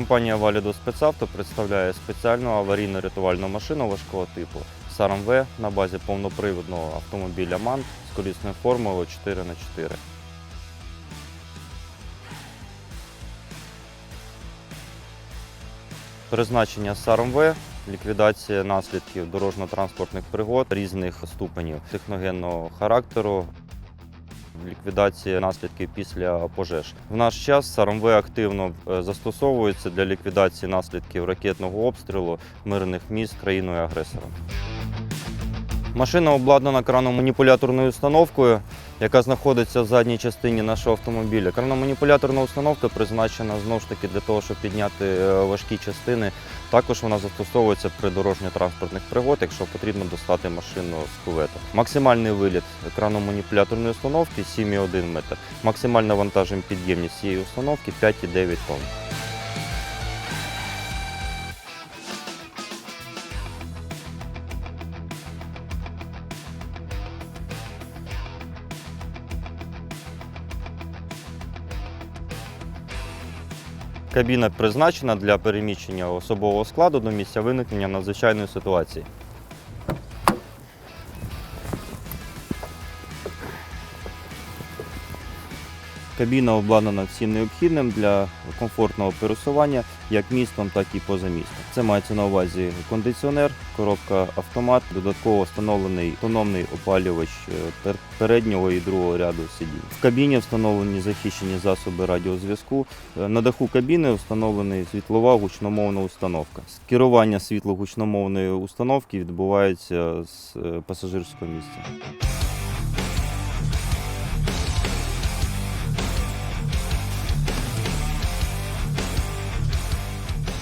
Компанія Valido Спецавто представляє спеціальну аварійно-рятувальну машину важкого типу Сарам В на базі повноприводного автомобіля МАН з колісною формулою 4х4. Призначення Сарам В ліквідація наслідків дорожньо-транспортних пригод різних ступенів техногенного характеру, ліквідація наслідків після пожеж. В наш час САРМВ активно е, застосовується для ліквідації наслідків ракетного обстрілу мирних міст країною агресором. Машина обладнана крано-маніпуляторною установкою, яка знаходиться в задній частині нашого автомобіля. Крано-маніпуляторна установка призначена знову ж таки для того, щоб підняти е, важкі частини. Також вона застосовується при дорожньо-транспортних пригод, якщо потрібно достати машину з кувета. Максимальний виліт крано-маніпуляторної установки 7,1 метр. Максимальна вантажопідємність цієї установки 5,9 тонн. Кабіна призначена для переміщення особового складу до місця виникнення надзвичайної ситуації. Кабіна обладнана всім необхідним для комфортного пересування як містом, так і поза містом. Це мається на увазі кондиціонер, коробка автомат, додатково встановлений автономний опалювач е, переднього і другого ряду сидінь. В кабіні встановлені захищені засоби радіозв'язку. Е, На даху кабіни встановлена світлова гучномовна установка. Керування світло-гучномовної установки відбувається з е, пасажирського місця.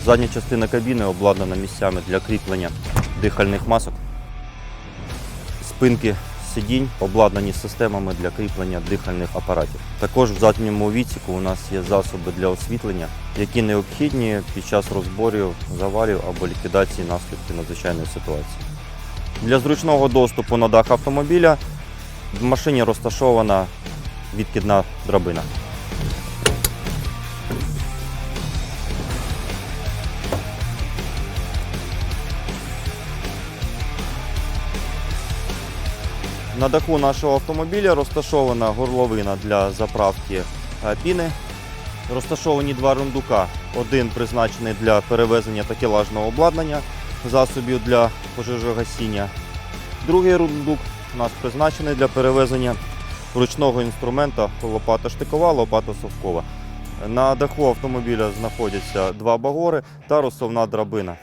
Задня частина кабіни обладнана місцями для кріплення дихальних масок. Спинки сидінь обладнані системами для кріплення дихальних апаратів. Також в задньому відсіку у нас є засоби для освітлення, які необхідні під час розборів, завалів або ліквідації наслідків надзвичайної ситуації. Для зручного доступу на дах автомобіля в машині розташована відкидна драбина. На даху нашого автомобіля розташована горловина для заправки е, піни. Розташовані два рундука. Один призначений для перевезення такелажного обладнання, засобів для пожежогасіння. Другий рундук у нас призначений для перевезення ручного інструмента лопата штикова, лопата совкова. На даху автомобіля знаходяться два багори та розсувна драбина.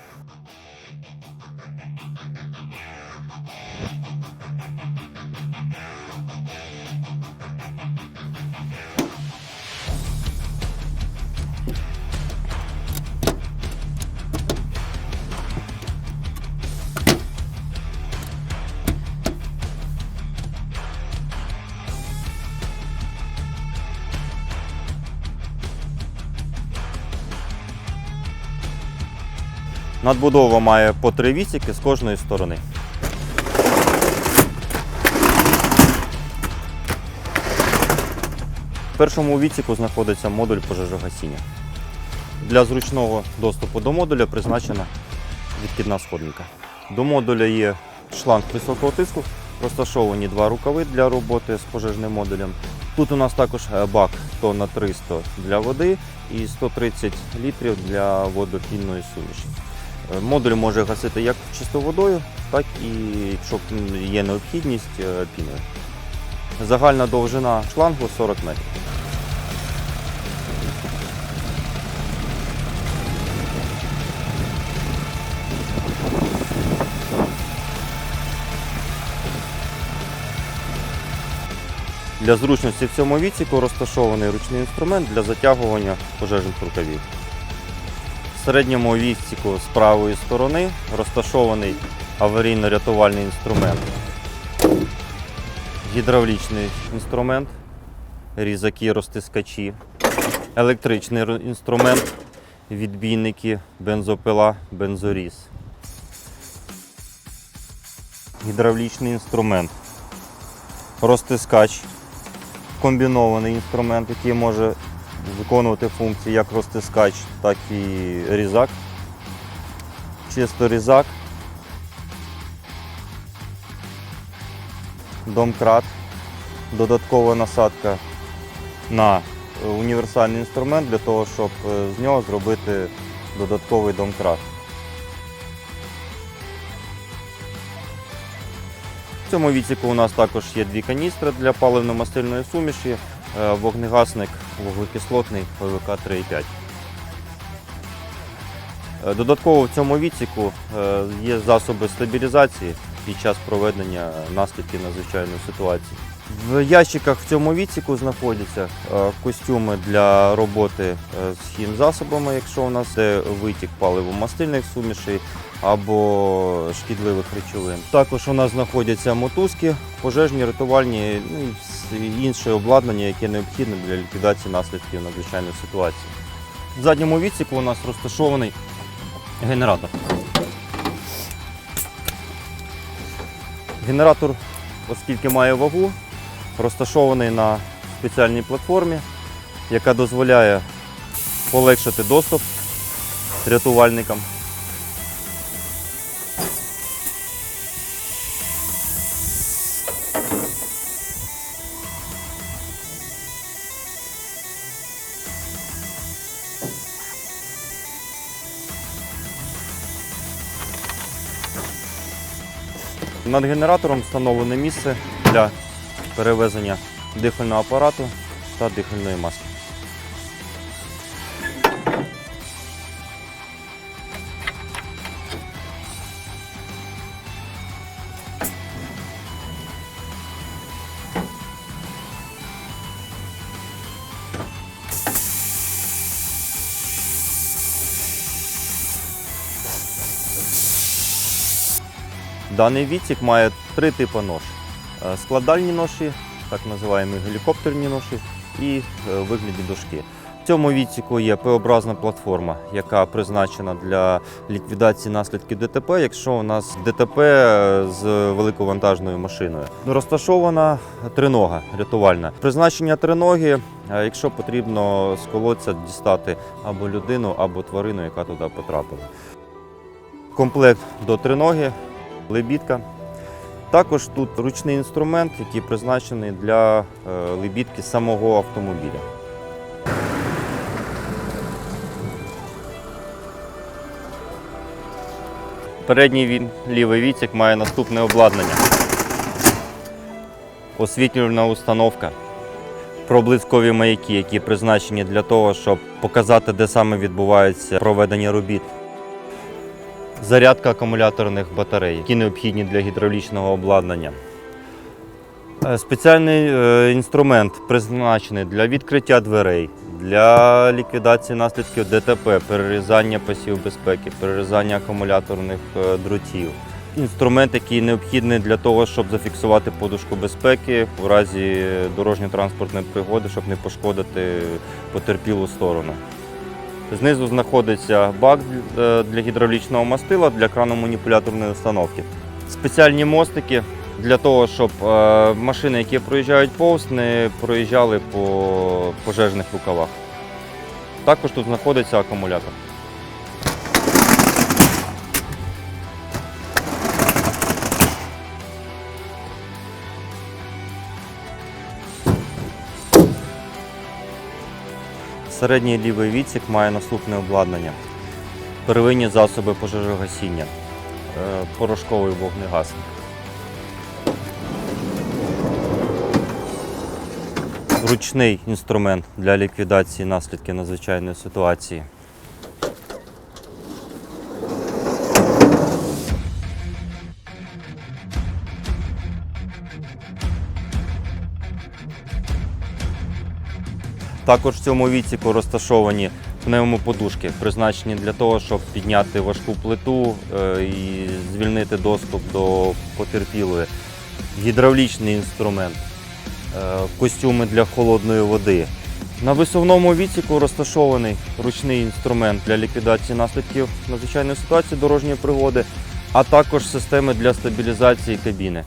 Надбудова має по три вісіки з кожної сторони. В першому відсіку знаходиться модуль пожежогасіння. Для зручного доступу до модуля призначена відкидна сходинка. До модуля є шланг високого тиску, розташовані два рукави для роботи з пожежним модулем. Тут у нас також бак тонна 300 для води і 130 літрів для водохідної суміші. Е, Модуль може гасити як чистою водою, так і якщо є необхідність е, піною. Загальна довжина шлангу 40 метрів. Для зручності в цьому відсіку розташований ручний інструмент для затягування пожежних рукавів. Середньому відсіку з правої сторони розташований аварійно-рятувальний інструмент. Гідравлічний інструмент, різаки, розтискачі, електричний інструмент, відбійники, бензопила, бензоріз. Гідравлічний інструмент, розтискач, комбінований інструмент, який може виконувати функції як розтискач, так і різак. Чисто різак. Домкрат. Додаткова насадка на е, універсальний інструмент для того, щоб е, з нього зробити додатковий домкрат. В цьому відсіку у нас також є дві каністри для паливно-мастильної суміші, е, вогнегасник вуглекислотний ПВК 3,5. Е, Додатково в цьому відсіку е, є засоби стабілізації під час проведення наслідків надзвичайної ситуації. В ящиках в цьому відсіку знаходяться е, костюми для роботи з хімзасобами, якщо у нас це витік паливо-мастильних сумішей або шкідливих речовин. Також у нас знаходяться мотузки, пожежні, рятувальні ну, і інше обладнання, яке необхідне для ліквідації наслідків надзвичайної ситуації. В задньому відсіку у нас розташований генератор. Генератор, оскільки має вагу, розташований на спеціальній платформі, яка дозволяє полегшити доступ рятувальникам. Над генератором встановлене місце для перевезення дихального апарату та дихальної маски. Даний відсік має три типи нож: Е, складальні ноші, так називаємо гелікоптерні ноші, і е, вигляді дошки. В цьому відсіку є П-образна платформа, яка призначена для ліквідації наслідків ДТП, якщо у нас ДТП з великовантажною машиною. Розташована тринога рятувальна. Призначення триноги, е, якщо потрібно з колодця дістати або людину, або тварину, яка туди потрапила. Комплект до триноги лебідка. Також тут ручний інструмент, який призначений для е, лебідки самого автомобіля. Передній лівий відсік має наступне обладнання. Освітлювальна установка. Проблискові маяки, які призначені для того, щоб показати, де саме відбувається проведення робіт зарядка акумуляторних батарей, які необхідні для гідравлічного обладнання. Е, Спеціальний е, інструмент призначений для відкриття дверей, для ліквідації наслідків ДТП, перерізання пасів безпеки, перерізання акумуляторних е, дротів. Інструмент, який необхідний для того, щоб зафіксувати подушку безпеки в разі дорожньо-транспортної пригоди, щоб не пошкодити потерпілу сторону. Знизу знаходиться бак е, для гідравлічного мастила для крано-маніпуляторної установки. Спеціальні мостики для того, щоб е, машини, які проїжджають повз, не проїжджали по пожежних рукавах. Також тут знаходиться акумулятор. Середній лівий відсік має наступне обладнання. Первинні засоби пожежогасіння, е, порошковий вогнегасник. Ручний інструмент для ліквідації наслідків надзвичайної ситуації. Також в цьому відсіку розташовані пневмоподушки, призначені для того, щоб підняти важку плиту е, і звільнити доступ до потерпілої. Гідравлічний інструмент, е, костюми для холодної води. На висувному відсіку розташований ручний інструмент для ліквідації наслідків надзвичайної ситуації дорожньої пригоди, а також системи для стабілізації кабіни.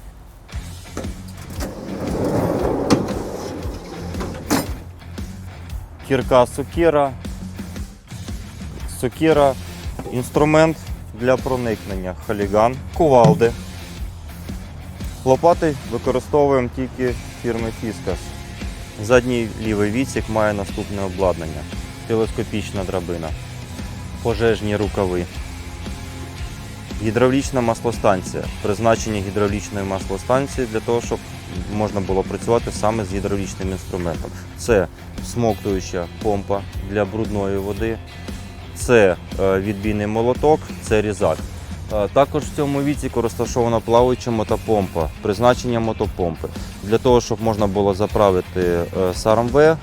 Кірка сокира, сокира, інструмент для проникнення, халіган, кувалди. Лопати використовуємо тільки фірми Фіскас. Задній лівий відсік має наступне обладнання: телескопічна драбина, пожежні рукави, гідравлічна маслостанція. Призначення гідравлічної маслостанції для того, щоб можна було працювати саме з гідравлічним інструментом. Це смоктуюча помпа для брудної води, це е, відбійний молоток, це різак. Е, Також в цьому відсіку розташована плаваюча мотопомпа, призначення мотопомпи для того, щоб можна було заправити е, САРМВ е,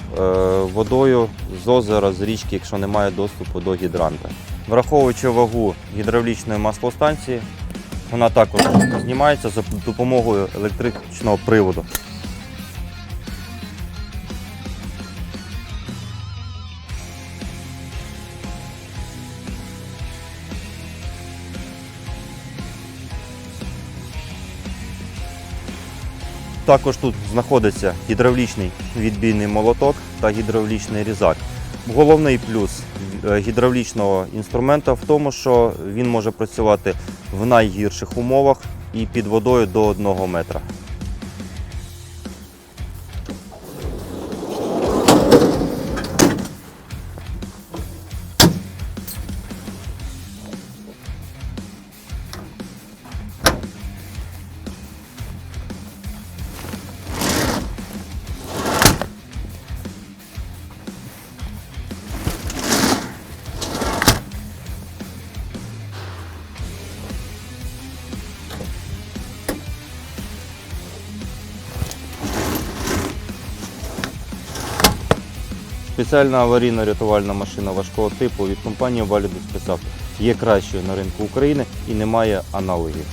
водою з озера, з річки, якщо немає доступу до гідранта. Враховуючи вагу гідравлічної маслостанції, вона також знімається за допомогою електричного приводу. Також тут знаходиться гідравлічний відбійний молоток та гідравлічний різак. Головний плюс гідравлічного інструмента в тому, що він може працювати в найгірших умовах і під водою до 1 метра. Спеціальна аварійно-рятувальна машина важкого типу від компанії Validus писав, є кращою на ринку України і немає аналогів.